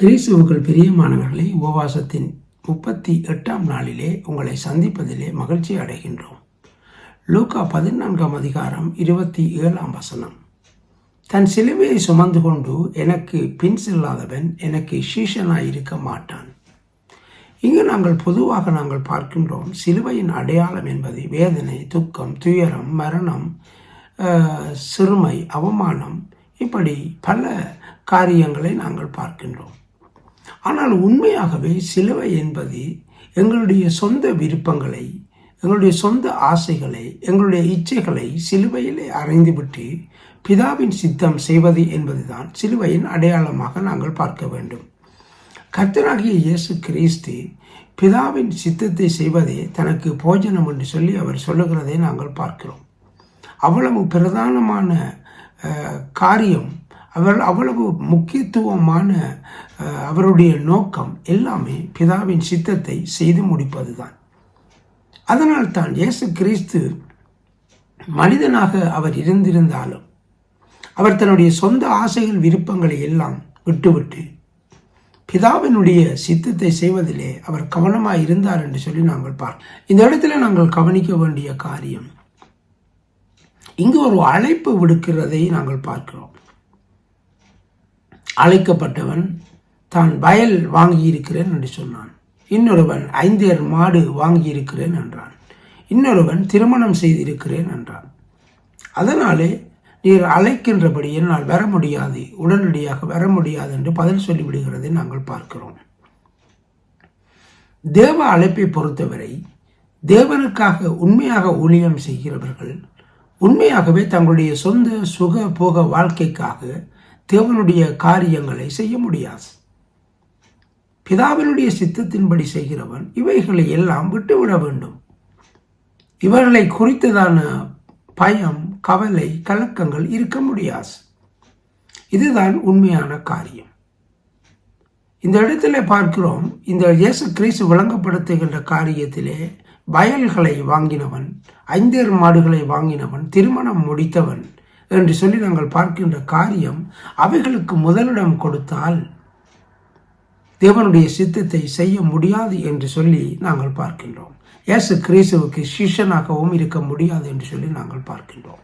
கிறிஸ்துவுக்குள் பிரியமானவர்களை உபவாசத்தின் முப்பத்தி எட்டாம் நாளிலே உங்களை சந்திப்பதிலே மகிழ்ச்சி அடைகின்றோம். லூக்கா பதினான்காம் அதிகாரம் இருபத்தி ஏழாம் வசனம். தன் சிலுவையை சுமந்து கொண்டு எனக்கு பின் செல்லாதவன் எனக்கு சீஷனாய் இருக்க மாட்டான். இங்கு நாங்கள் பொதுவாக நாங்கள் பார்க்கின்றோம் சிலுவையின் அடையாளம் என்பது வேதனை துக்கம் துயரம் மரணம் சிறுமை அவமானம் இப்படி பல காரியங்களை நாங்கள் பார்க்கின்றோம். ஆனால் உண்மையாகவே சிலுவை என்பது எங்களுடைய சொந்த விருப்பங்களை எங்களுடைய சொந்த ஆசைகளை எங்களுடைய இச்சைகளை சிலுவையிலே அறைந்துவிட்டு பிதாவின் சித்தம் செய்வது என்பதுதான் சிலுவையின் அடையாளமாக நாங்கள் பார்க்க வேண்டும். கர்த்தராகிய இயேசு கிறிஸ்து பிதாவின் சித்தத்தை செய்வதே தனக்கு போஜனம் என்று சொல்லி அவர் சொல்லுகிறதை நாங்கள் பார்க்கிறோம். அவ்வளவு பிரதானமான காரியம் அவர் அவ்வளவு முக்கியத்துவமான அவருடைய நோக்கம் எல்லாமே பிதாவின் சித்தத்தை செய்து முடிப்பது தான் அதனால் தான் இயேசு கிறிஸ்து மனிதனாக அவர் இருந்திருந்தாலும் அவர் தன்னுடைய சொந்த ஆசைகள் விருப்பங்களை எல்லாம் விட்டுவிட்டு பிதாவினுடைய சித்தத்தை செய்வதிலே அவர் கவனமாக இருந்தார் என்று சொல்லி நாங்கள் பார்க்கிறோம் இந்த இடத்துல நாங்கள் கவனிக்க வேண்டிய காரியம் இங்கு ஒரு அழைப்பு விடுக்கிறதை நாங்கள் பார்க்கிறோம். அழைக்கப்பட்டவன் தான் வயல் வாங்கியிருக்கிறேன் என்று சொன்னான். இன்னொருவன் ஐந்தேர் மாடு வாங்கியிருக்கிறேன் என்றான். இன்னொருவன் திருமணம் செய்திருக்கிறேன் என்றான். அதனாலே நீர் அழைக்கின்றபடி என்னால் வர முடியாது உடனடியாக வர முடியாது என்று பதில் சொல்லிவிடுகிறதை நாங்கள் பார்க்கிறோம். தேவ அழைப்பை பொறுத்தவரை தேவனுக்காக உண்மையாக ஊழியம் செய்கிறவர்கள் உண்மையாகவே தங்களுடைய சொந்த சுக போக வாழ்க்கைக்காக தேவனுடைய காரியங்களை செய்ய முடியாது. பிதாவினுடைய சித்தத்தின்படி செய்கிறவன் இவைகளை எல்லாம் விட்டுவிட வேண்டும். இவர்களை குறித்ததான பயம் கவலை கலக்கங்கள் இருக்க முடியாது. இதுதான் உண்மையான காரியம். இந்த இடத்துல பார்க்கிறோம் இந்த இயேசு கிறிஸ்து விளங்கப்படுத்துகின்ற காரியத்திலே வயல்களை வாங்கினவன் ஐந்தேர் மாடுகளை வாங்கினவன் திருமணம் முடித்தவன் என்று சொல்லி நாங்கள் பார்க்கின்ற காரியம் அவைகளுக்கு முதலிடம் கொடுத்தால் தேவனுடைய சித்தத்தை செய்ய முடியாது என்று சொல்லி நாங்கள் பார்க்கின்றோம். இயேசு கிறிஸ்துவுக்கு சிஷ்யனாகவும் இருக்க முடியாது என்று சொல்லி நாங்கள் பார்க்கின்றோம்.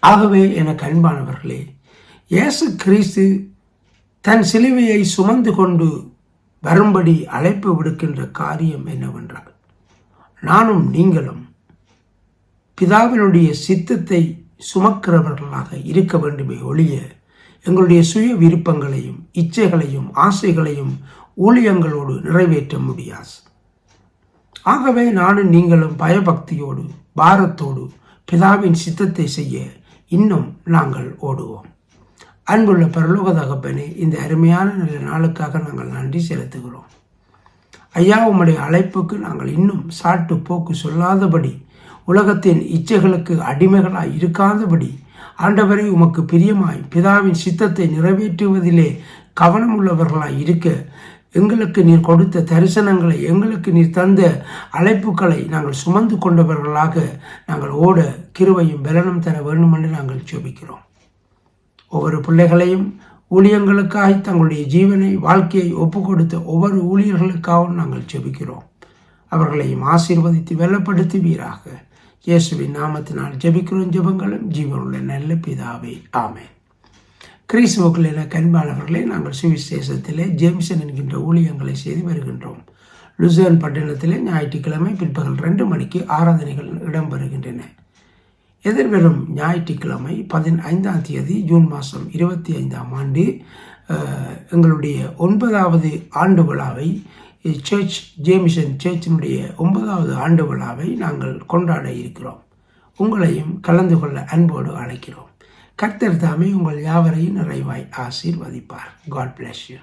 ஆகவே எனக்கு அன்பானவர்களே இயேசு கிறிஸ்து தன் சிலுவையை சுமந்து கொண்டு வரும்படி அழைப்பு விடுக்கின்ற காரியம் என்னவென்றால் நானும் நீங்களும் பிதாவினுடைய சித்தத்தை சுமக்கிறவர்களாக இருக்க வேண்டுமே ஒழிய எங்களுடைய சுய விருப்பங்களையும் இச்சைகளையும் ஆசைகளையும் ஊழியங்களோடு நிறைவேற்ற முடியாது. ஆகவே நானும் நீங்களும் பயபக்தியோடு பாரத்தோடு பிதாவின் சித்தத்தை செய்ய இன்னும் நாங்கள் ஓடுவோம். அன்புள்ள பரலோக தகப்பனே இந்த அருமையான நல்ல நாளுக்காக நாங்கள் நன்றி செலுத்துகிறோம். ஐயா உம்முடைய அழைப்புக்கு நாங்கள் இன்னும் சாட்டு போக்கு சொல்லாதபடி உலகத்தின் இச்சைகளுக்கு அடிமைகளாய் இருக்காதபடி ஆண்டவரை உமக்கு பிரியமாய் பிதாவின் சித்தத்தை நிறைவேற்றுவதிலே கவனமுள்ளவர்களாய் இருக்க எங்களுக்கு நீர் கொடுத்த தரிசனங்களை எங்களுக்கு நீர் தந்த அழைப்புகளை நாங்கள் சுமந்து கொண்டவர்களாக நாங்கள் ஓட கிருவையும் பலனும் தர வேண்டும் என்று நாங்கள் ஜெபிக்கிறோம். ஒவ்வொரு பிள்ளைகளையும் ஊழியங்களுக்காக தங்களுடைய ஜீவனை வாழ்க்கையை ஒப்பு கொடுத்த ஒவ்வொரு ஊழியர்களுக்காகவும் நாங்கள் ஜெபிக்கிறோம். அவர்களையும் ஆசீர்வதித்து வெள்ளப்படுத்துவீராக இயேசுவின் நாமத்தினால் ஜெபிக்கிறோம். ஜெபங்களும் ஜீவனுள்ள நல்ல பிதாவே. ஆமே கிறிஸ்துவுக்குள் கண்பாளர்களை நாங்கள் சுவிசேஷத்திலே ஜேம்சன் என்கின்ற ஊழியங்களை செய்து வருகின்றோம். லுசர்ன் பட்டணத்திலே ஞாயிற்றுக்கிழமை பிற்பகல் ரெண்டு மணிக்கு ஆராதனைகள் இடம்பெறுகின்றன. எதிர்வரும் ஞாயிற்றுக்கிழமை பதினைந்தாம் தேதி ஜூன் மாதம் இருபத்தி ஐந்தாம் ஆண்டு எங்களுடைய ஒன்பதாவது ஆண்டு விழாவை சர்ச் ஜேமிசன் சர்ச்சினுடைய ஒன்பதாவது ஆண்டு விழாவை நாங்கள் கொண்டாட இருக்கிறோம். உங்களையும் கலந்து கொள்ள அன்போடு அழைக்கிறோம். கர்த்தர் தாமே உங்கள் யாவரையும் நிறைவாய் ஆசீர்வதிப்பார். God bless you